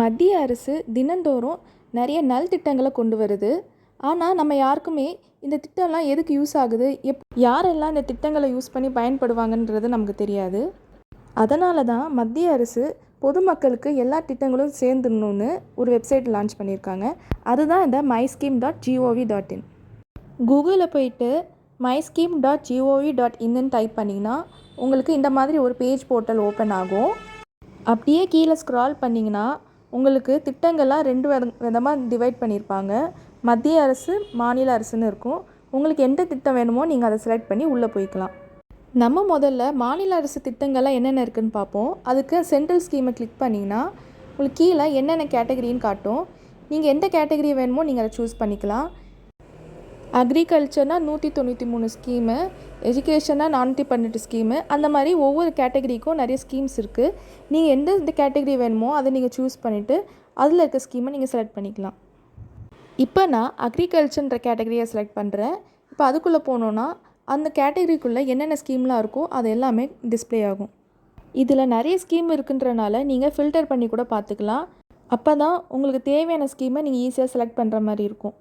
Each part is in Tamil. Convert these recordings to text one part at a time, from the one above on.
மத்திய அரசு தினந்தோறும் நிறைய நல்திட்டங்களை கொண்டு வருது. ஆனால் நம்ம யாருக்குமே இந்த திட்டம்லாம் எதுக்கு யூஸ் ஆகுது? எப் யாரெல்லாம் இந்த திட்டங்களை யூஸ் பண்ணி பயன்படுவாங்கன்றது நமக்கு தெரியாது. அதனால தான் மத்திய அரசு பொதுமக்களுக்கு எல்லா திட்டங்களும் சேர்ந்துடணும்னு ஒரு வெப்சைட் லான்ச் பண்ணியிருக்காங்க. அதுதான் இந்த my scheme dot G O V dot in கூகுளில் போயிட்டு my scheme dot G O V dot இன்னு டைப் பண்ணிங்கன்னா உங்களுக்கு இந்த மாதிரி ஒரு பேஜ் போர்ட்டல் ஓப்பன் ஆகும். அப்படியே கீழே ஸ்க்ரால் பண்ணிங்கன்னா உங்களுக்கு திட்டங்கள்லாம் ரெண்டு வித விதமாக டிவைட் பண்ணியிருப்பாங்க. மத்திய அரசு மாநில அரசுன்னு இருக்கும். உங்களுக்கு எந்த திட்டம் வேணுமோ நீங்கள் அதை செலக்ட் பண்ணி உள்ளே போய்க்கலாம். நம்ம முதல்ல மாநில அரசு திட்டங்கள்லாம் என்னென்ன இருக்குன்னு பார்ப்போம். அதுக்கு சென்ட்ரல் ஸ்கீமை கிளிக் பண்ணிங்கன்னா உங்களுக்கு கீழே என்னென்ன கேட்டகரின்னு காட்டும். நீங்கள் எந்த கேட்டகரி வேணுமோ நீங்கள் அதை சூஸ் பண்ணிக்கலாம். அக்ரிகல்ச்சர்னால் நூற்றி தொண்ணூற்றி மூணு ஸ்கீமு எஜுகேஷனாக நானூற்றி பன்னெண்டு ஸ்கீமு அந்த மாதிரி ஒவ்வொரு கேட்டகரிக்கும் நிறைய ஸ்கீம்ஸ் இருக்குது நீங்கள் எந்த இந்த கேட்டகரி வேணுமோ அதை நீங்கள் சூஸ் பண்ணிவிட்டு அதில் இருக்க ஸ்கீமை நீங்கள் செலக்ட் பண்ணிக்கலாம். இப்போ நான் அக்ரிகல்ச்சர்ன்ற கேட்டகரியை செலக்ட் பண்ணுறேன் இப்போ அதுக்குள்ளே போனோன்னா அந்த கேட்டகரிக்குள்ளே என்னென்ன ஸ்கீம்லாம் இருக்கோ அது எல்லாமே டிஸ்ப்ளே ஆகும். இதில் நிறைய ஸ்கீம் இருக்குன்றனால நீங்கள் ஃபில்டர் பண்ணி கூட பார்த்துக்கலாம். அப்போ தான் உங்களுக்கு தேவையான ஸ்கீமை நீங்கள் ஈஸியாக செலக்ட் பண்ணுற மாதிரி இருக்கும்.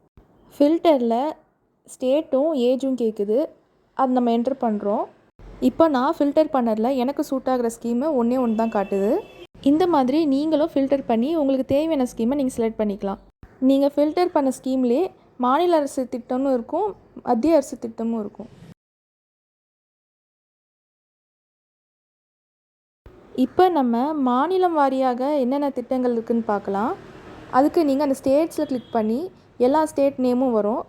ஃபில்டரில் ஸ்டேட்டும் ஏஜும் கேட்குது அது நம்ம என்ட்ரு பண்ணுறோம் இப்போ நான் ஃபில்டர் பண்ணதில் எனக்கு சூட் ஆகிற ஸ்கீமு ஒன்றே ஒன்று தான் காட்டுது. இந்த மாதிரி நீங்களும் ஃபில்டர் பண்ணி உங்களுக்கு தேவையான ஸ்கீமை நீங்கள் செலக்ட் பண்ணிக்கலாம். நீங்கள் ஃபில்டர் பண்ண ஸ்கீம்லேயே மாநில அரசு திட்டமும் இருக்கும் மத்திய அரசு திட்டமும் இருக்கும். இப்போ நம்ம மாநிலம் வாரியாக என்னென்ன திட்டங்கள் இருக்குதுன்னு பார்க்கலாம். அதுக்கு நீங்கள் அந்த ஸ்டேட்ஸில் கிளிக் பண்ணி எல்லா ஸ்டேட் நேமும் வரும்.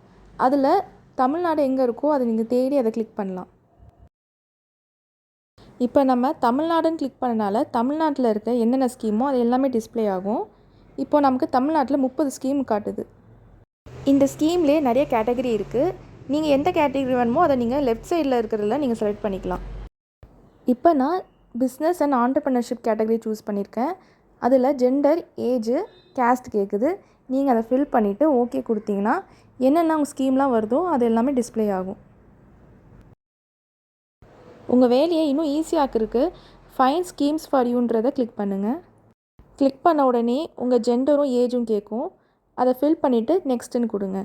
அதில் தமிழ்நாடு எங்கே இருக்கோ அதை நீங்கள் தேடி அதை கிளிக் பண்ணலாம். இப்போ நம்ம தமிழ்நாடுன்னு கிளிக் பண்ணனால தமிழ்நாட்டில் இருக்க என்னென்ன ஸ்கீமோ அது எல்லாமே டிஸ்ப்ளே ஆகும். இப்போ நமக்கு தமிழ்நாட்டில் முப்பது ஸ்கீம் காட்டுது. இந்த ஸ்கீம்லேயே நிறைய கேட்டகரி இருக்குது நீங்கள் எந்த கேட்டகரி வேணுமோ அதை நீங்கள் லெஃப்ட் சைடில் இருக்கிறதுல நீங்கள் செலக்ட் பண்ணிக்கலாம். இப்போ நான் business and entrepreneurship category choose பண்ணியிருக்கேன் அதில் ஜெண்டர் ஏஜு கேஸ்ட் கேட்குது நீங்கள் அதை ஃபில் பண்ணிவிட்டு ஓகே கொடுத்தீங்கன்னா என்னென்ன உங்கள் ஸ்கீம்லாம் வருதோ அது எல்லாமே டிஸ்ப்ளே ஆகும். உங்கள் வேலையை இன்னும் ஈஸியாக்கிறதுக்கு ஃபைன் ஸ்கீம்ஸ் ஃபார் யூன்றதை கிளிக் பண்ணுங்கள் கிளிக் பண்ண உடனே உங்கள் ஜெண்டரும் ஏஜும் கேட்கும். அதை ஃபில் பண்ணிவிட்டு நெக்ஸ்ட்டுன்னு கொடுங்க.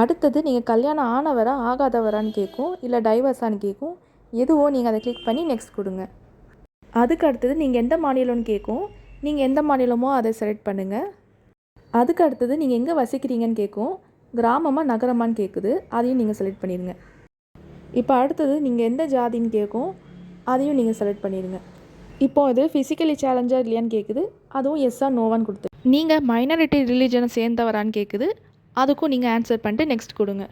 அடுத்தது நீங்கள் கல்யாணம் ஆனவரா ஆகாதவரான்னு கேட்கும் இல்லை டைவர்ஸான்னு கேட்கும் எதுவோ நீங்கள் அதை கிளிக் பண்ணி நெக்ஸ்ட் கொடுங்க. அதுக்கு அடுத்தது நீங்கள் எந்த மாநிலம்னு கேட்கும். நீங்கள் எந்த மாநிலமோ அதை செலக்ட் பண்ணுங்கள் அதுக்கு அடுத்தது நீங்கள் எங்கே வசிக்கிறீங்கன்னு கேட்கும். கிராமமாக நகரமான்னு கேட்குது அதையும் நீங்கள் செலக்ட் பண்ணிடுங்க. இப்போ அடுத்தது நீங்கள் எந்த ஜாதின்னு கேட்கும். அதையும் நீங்கள் செலக்ட் பண்ணிடுங்க. இப்போ இது ஃபிசிக்கலி சேலஞ்சாக இல்லையான்னு கேட்குது அதுவும் எஸ்ஸா நோவான்னு கொடுத்து. நீங்கள் மைனாரிட்டி ரிலீஜனை சேர்ந்தவரான்னு கேட்குது அதுக்கும் நீங்கள் ஆன்சர் பண்ணிட்டு நெக்ஸ்ட் கொடுங்க.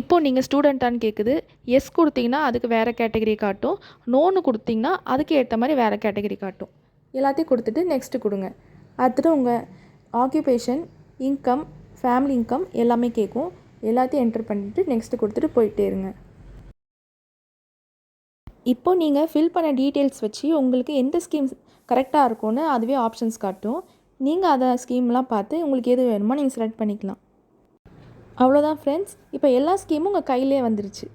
இப்போது நீங்கள் ஸ்டூடெண்ட்டான்னு கேட்குது எஸ் கொடுத்தீங்கன்னா அதுக்கு வேறு கேட்டகரி காட்டும். நோன்னு கொடுத்தீங்கன்னா அதுக்கு ஏற்ற மாதிரி வேறு கேட்டகரி காட்டும். எல்லாத்தையும் கொடுத்துட்டு நெக்ஸ்ட்டு கொடுங்க. அடுத்துட்டு உங்கள் ஆக்குபேஷன் இன்கம் ஃபேமிலி இன்கம் எல்லாமே கேட்கும் எல்லாத்தையும் என்டர் பண்ணிவிட்டு நெக்ஸ்ட்டு கொடுத்துட்டு போயிட்டே இருங்க. இப்போ நீங்கள் ஃபில் பண்ண டீட்டெயில்ஸ் வச்சு உங்களுக்கு எந்த ஸ்கீம்ஸ் கரெக்டாக இருக்கும்னு அதுவே ஆப்ஷன்ஸ் காட்டும். நீங்கள் அதை ஸ்கீம்லாம் பார்த்து உங்களுக்கு எது வேணுமோ நீங்கள் செலக்ட் பண்ணிக்கலாம். அவ்வளோதான் ஃப்ரெண்ட்ஸ் இப்போ எல்லா ஸ்கீமும் உங்கள் கையிலே வந்துருச்சு.